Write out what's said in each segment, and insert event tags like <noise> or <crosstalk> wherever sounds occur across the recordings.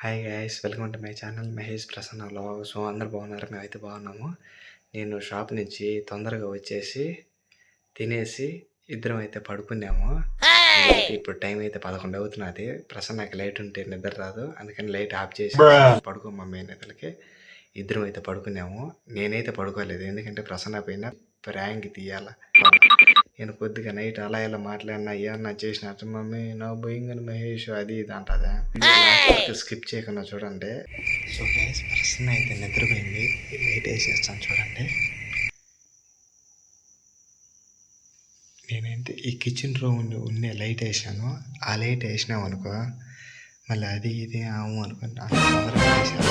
Hi guys welcome to my channel Mahesh Prasanna vlog so అందరు బాగున్నారు? మేమైతే బాగున్నాము. నేను షాప్ నుంచి తొందరగా వచ్చేసి తినేసి ఇద్దరం అయితే పడుకున్నాము. ఇప్పుడు టైం అయితే పదకొండు అవుతున్నది. ప్రసన్నకి లైట్ ఉంటే నిద్ర రాదు. అందుకని లైట్ ఆఫ్ చేసి పడుకో మమ్మీ నిద్రలకి ఇద్దరం అయితే పడుకున్నాము. నేనైతే పడుకోలేదు. ఎందుకంటే ప్రసన్న పైన ప్రాంక్ తీయాల. నేను కొద్దిగా నైట్ అలా ఇలా మాట్లాడినా ఏమన్నా చేసినట్టు మమ్మీ నా భయంగా మహేష్ అది ఇది అంటదా? స్కిప్ చేయకుండా చూడండి. సో గైస్ ప్రశ్న అయితే నిద్రపోయింది. లైట్ వేసేస్తాను చూడండి. నేనైతే ఈ కిచెన్ రూమ్ ఉండే లైట్ వేసాను. ఆ లైట్ వేసినాం అనుకో మళ్ళీ అది ఇది ఆము వేసాను.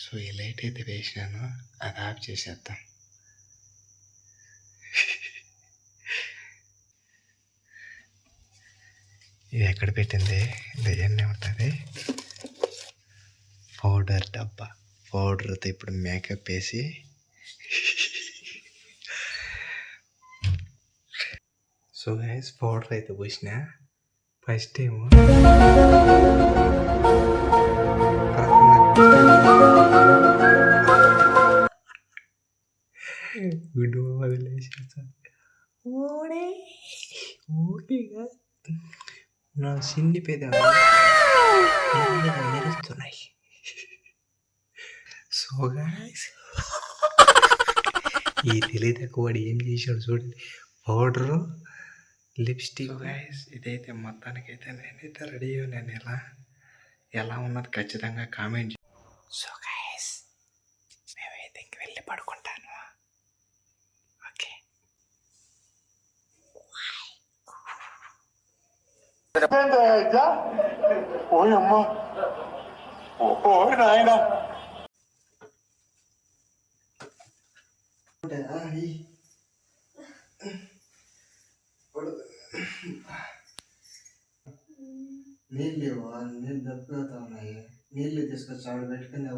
సో ఈ లైట్ అయితే వేసినాను అది ఆఫ్ చేసేద్దాం. ఇది ఎక్కడ పెట్టింది? డిజైన్ ఏమంటుంది ఉంటుంది? పౌడర్ డబ్బా. పౌడర్తో ఇప్పుడు మేకప్ వేసి. సో గైస్ పౌడర్ అయితే పూసిన. ఫస్ట్ టైం గుడ్డు వదిలేసేసా ఓడే. ఓకేగా నా పెదవులు మెల్లగా మెరుస్తున్నాయి సో గాయస్ ఈ తెలియదు వాడు ఏం చేశాడు చూడండి. పౌడరు లిప్స్టిక్ గాయస్ ఇదైతే మొత్తానికైతే నేనైతే రెడీ నేను ఎలా ఎలా ఉన్నది ఖచ్చితంగా కామెంట్ సో గాయస్ మేమైతే ఇంక వెళ్ళి పడుకుంటాను ఓకే ఓయమ్మా ఓ నాయన. నీళ్ళు నీళ్ళు దప్పిపోతా ఉన్నాయి నీళ్ళు తీసుకొచ్చి ఆవిడ పెట్టుకుని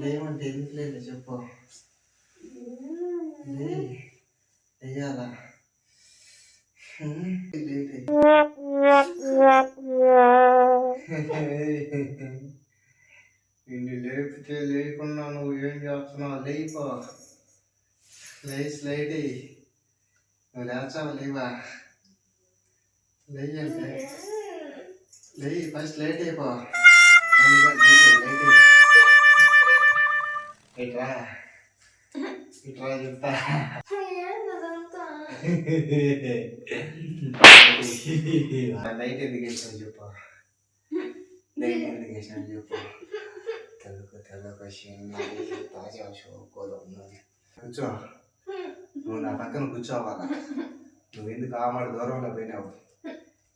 లేవంటే ఎందుకు లేదు చెప్పు. వెయ్యాలా లేట్ నిన్ను లేపితే లేకుండా నువ్వు ఏం చేస్తున్నావు? లేపో లేచి లేడి నువ్వు లేచావు? లేవా? లేయంటే లేయి ఫస్ట్ లేట్ అయిపో. ఇట్రా ఇట్రా చెప్తా <laughs> లైట్ ఎందుకు వేసావు చెప్పు. లైట్ ఎందుకు వేసావు చెప్పు. తెల్లకు చిన్నది తాజా షోకోలో ఉన్నది. కూర్చో. నువ్వు నా పక్కన కూర్చోవాలా? నువ్వు ఎందుకు ఆ మాట దూరంలో పోయినావు?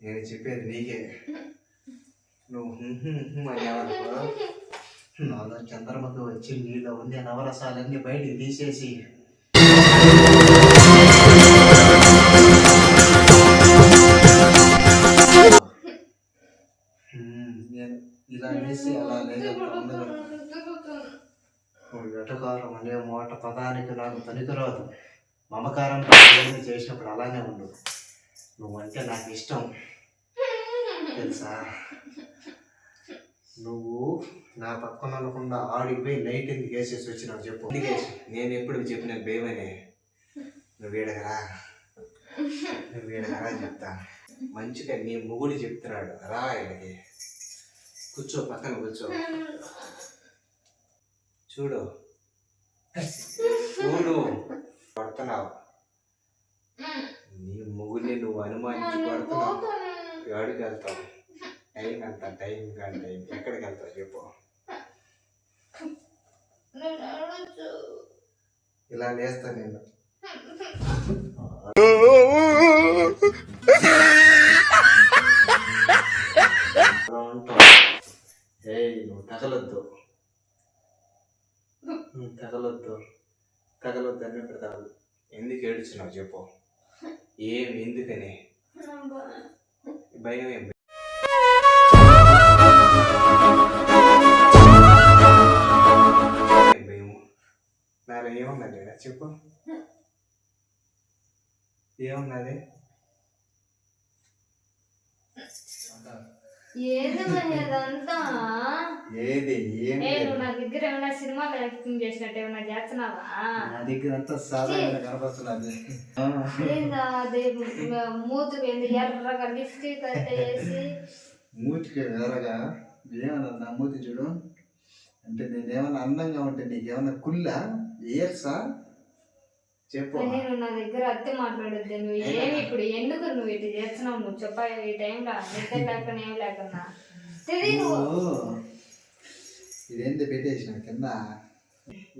నేను చెప్పేది నీకే. నువ్వు అన్నావనుకో నాలో చంద్రముఖి వచ్చి నీలో ఉండే నవరసాలన్నీ బయటికి తీసేసి నేను ఇలా వేసి అలా వెటకారం అనే మాట పదానికి నాకు పనికిరాదు. మమకారం ఏమి చేసినప్పుడు అలానే ఉండు నువ్వంటే నాకు ఇష్టం. తెలుసా? నువ్వు నా పక్కన అనకుండా ఆడికి పోయి లైట్ ఎందుకు వేసేసి వచ్చినావు చెప్పు. నేను ఎప్పుడు చెప్పిన భయమనే. నువ్వు వీడగరా నువ్వు వీడగరా చెప్తా. మంచిగా నీ మొగుడు చెప్తున్నాడు. రా ఇక్కడికి. కూర్చో పక్కన కూర్చో. చూడు. చూడు. పడుతున్నావు. నీ మొగుడిని నువ్వు అనుమానించి పడుతున్నావు. ఏడికి వెళ్తావు? టైం ఎంత టైం కానీ టైం. ఎక్కడికి వెళ్తావు? చెప్పు. ఇలా లేస్తా నేను అలా ఉంటావు. ఏయ్ నువ్వు తగలొద్దు నువ్వు తగలొద్దు కథలో అని ప్రతాలు ఎందుకు ఏడుచున్నావు చెప్పు. ఏం ఎందుకని? భయం ఏం? ఏం? నాలో ఏమున్నది చెప్పు. ఏమున్నది? ఏది ఏది? నా దగ్గర ఏమైనా సినిమాలో యాక్టింగ్ చేసినట్టు ఏమైనా చేస్తున్నావా? నా దగ్గర అంతా సాధారణ కనపడుతున్నది. ఏందా అదే? మూతుకు ఏంది? ఎర్రగా లిప్స్టిక్ అయితే వేసి మూతికి వేరగా ఏమన్నా నా మూతి చూడు. అంటే నేనేమన్నా అందంగా ఉంటే నీకేమన్నా కుళ్ళా? ఇయర్సా చెప్పు నేను నా దగ్గర అత్తే మాట్లాడొద్దు నువ్వు ఏమి ఇప్పుడు ఎందుకు నువ్వు ఇటు చేస్తున్నావు? నువ్వు చెప్పా ఈ టైంలో నిద్ర <laughs> లేకుండా. ఏం లేకున్నా ఇదేంటి పెట్టేసిన కింద?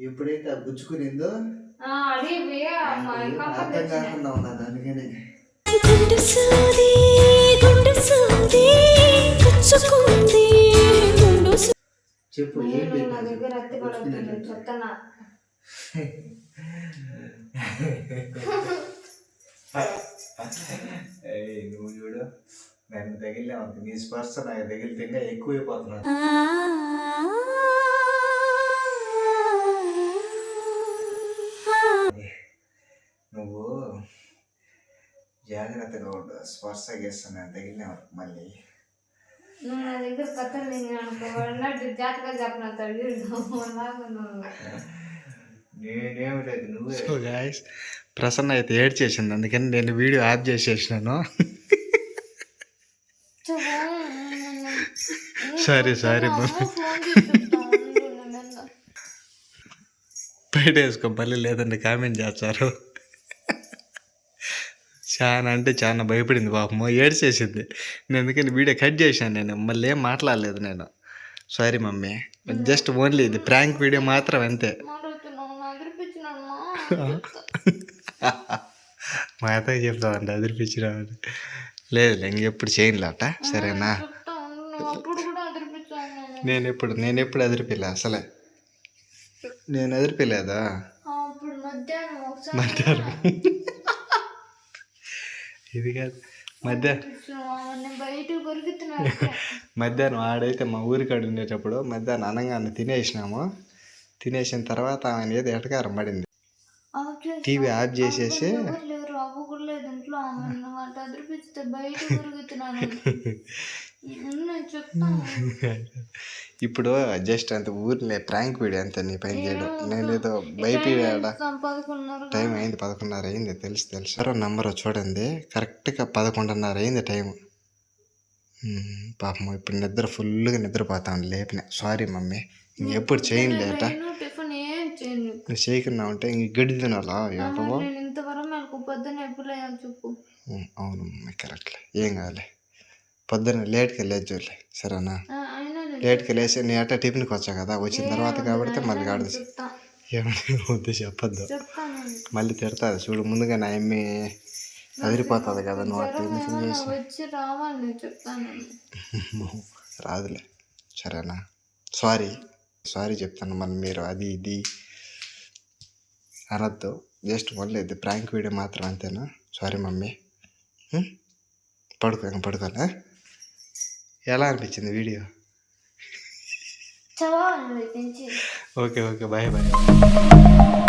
ఎప్పుడైతే ఆ గుచ్చుకునిందో? అర్థం కాకుండా ఉన్నది అందుకని గుండు సూది గుండు సూది గుచ్చుకుంది గుండు సూది చెప్పు ఏం నేను నా పెట్టావు దగ్గర అత్తి పడొద్దు నువ్వు చెప్తానా ఏయ్, <laughs> నువ్వు చూడు. నన్ను తగిలినా నీ స్పర్శ నాకు తగిలితే ఇంకా ఎక్కువైపోతున్నా నువ్వు జాగ్రత్తగా ఉండు. స్పర్శ చేస్తున్నాను తగిలినా మళ్ళీ. నువ్వు నా దగ్గర కథలు నేను అనుకో అన్నట్టు జాతగా చెప్పిన నేనేమి లేదు నువ్వే సో గాయస్ ప్రసన్న అయితే ఏడ్ చేసింది అందుకని నేను వీడియో ఆఫ్ చేసేసినాను. సారీ సారీ బయట వేసుకో మళ్ళీ లేదండి కామెంట్ చేస్తారు. చాలా అంటే చాలా భయపడింది పాపము ఏడ్చేసింది. నేను అందుకని వీడియో కట్ చేశాను నేను. మళ్ళీ ఏం మాట్లాడలేదు నేను. Sorry mummy. జస్ట్ ఓన్లీ ఇది. ప్రాంక్ వీడియో మాత్రం అంతే. మా అత్తకి చెప్తామండి అదిరిపించినామని లేదు ఇంకెప్పుడు చేయనులేట సరేనా నేను ఎప్పుడు నేను ఎప్పుడు అదిరిపిలే అసలే. నేను అదిరిపిలేదా? మధ్యాహ్నం మధ్యాహ్నం. ఇది కాదు మధ్య అవన్నీ బయటకు కొరుకుతున్నాడు మధ్యాహ్నం ఆడైతే మా ఊరికాడ ఉండేటప్పుడు మధ్యాహ్నం అనంగానే తినేసినాము. తినేసిన తర్వాత ఆయన ఏదో ఎటకారం పడింది. టీవీ ఆఫ్ చేసేసి ఇప్పుడు జస్ట్ అంత ఊర్లే ప్రాంక్ వీడియో అంతే నీ పైన చేయడం. నేను ఏదో భయపడా టైం అయింది పదకొండున్నర అయింది తెలుసు తెలుసు. నంబర్ చూడండి కరెక్ట్గా పదకొండున్నర అయింది టైం పాపం ఇప్పుడు నిద్ర ఫుల్గా నిద్రపోతాను లేపిన. సారీ మమ్మీ ఇంకెప్పుడు చేయను లేట నేను టిఫిన్ ఏం చేయను నువ్వు చేయకుండా ఉంటే ఇంక గడ్డి తినాలా? ఏటవో నేను ఇంతవరకు నాకు పొద్దున్న ఎప్పుడు లేయాలి చెప్పు. అవును మమ్మీ కరెక్ట్లే ఏం కాదులే. పొద్దున్న లేట్కి వెళ్ళేది చూడలే సరేనా నేను లేట్కి వెళ్ళేసి నీ అట్ట టిఫిన్కి వచ్చా కదా? వచ్చిన తర్వాత కాబట్టి మళ్ళీ కాడదు. ఏమని వద్దు చెప్పొద్దు. మళ్ళీ తిడతాది చూడు ముందుగా నా ఎమ్మి అదిరిపోతుంది కదా నువ్వు ఎందుకు చేసి. నేను <laughs> రాదులే. సరేనా? సారీ. సారీ చెప్తాను మళ్ళీ మీరు అది ఇది. అనొద్దు జస్ట్ మళ్ళీ ఇది ప్రాంక్ వీడియో మాత్రం అంతేనా? Sorry mummy? పడుకో ఇంక పడుకోలే ఎలా అనిపించింది video? Okay okay bye bye.